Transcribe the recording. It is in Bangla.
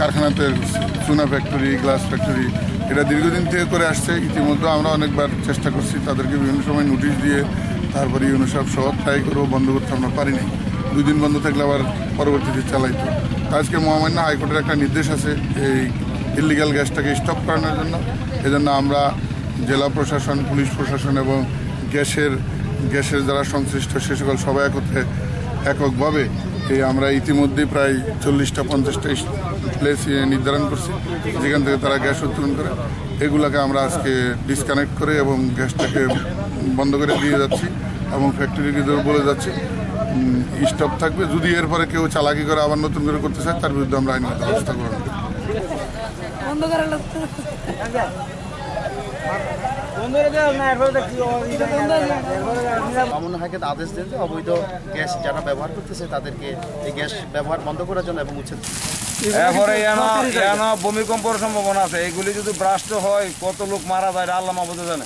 কারখানাতে চুনা ফ্যাক্টরি গ্লাস ফ্যাক্টরি এটা দীর্ঘদিন থেকে করে আসছে। ইতিমধ্যে আমরা অনেকবার চেষ্টা করছি তাদেরকে বিভিন্ন সময় নোটিশ দিয়ে তারপরে ইউনিসেফ সহ ট্রাই করেও বন্ধ করতে আমরা পারিনি দুই দিন বন্ধ থাকলে আবার পরবর্তীতে চালাইতো। আজকে মহামান্য হাইকোর্টের একটা নির্দেশ আছে এই ইলিগাল গ্যাসটাকে স্টপ করানোর জন্য। এজন্য আমরা জেলা প্রশাসন, পুলিশ প্রশাসন এবং গ্যাসের গ্যাসের যারা সংশ্লিষ্ট, সে সকল সবাই একত্রে এককভাবে এই আমরা ইতিমধ্যেই প্রায় চল্লিশটা, পঞ্চাশটা প্লেস নির্ধারণ করছি, যেখান থেকে তারা গ্যাস উত্তোলন করে। এগুলাকে আমরা আজকে ডিসকানেক্ট করে এবং গ্যাসটাকে বন্ধ করে দিয়ে যাচ্ছি এবং ফ্যাক্টরিকে বলে যাচ্ছি স্টপ থাকবে। যদি এরপরে কেউ চালাকি করে আবার নতুন করে করতে চায়, তার বিরুদ্ধে আমরা আইনগত ব্যবস্থা গ্রহণ করি বন্ধ করার লোক তো- মামুন হাইকে আদেশ দেন যে অবৈধ গ্যাস যারা ব্যবহার করতেছে তাদেরকে এই গ্যাস ব্যবহার বন্ধ করার জন্য এবং উচ্ছেদ এরপরে ভূমিকম্পর সম্ভাবনা আছে। এগুলি যদি ব্রাস্ট হয়, কত লোক মারা যায়, আল্লাহ মাহবুদে জানে।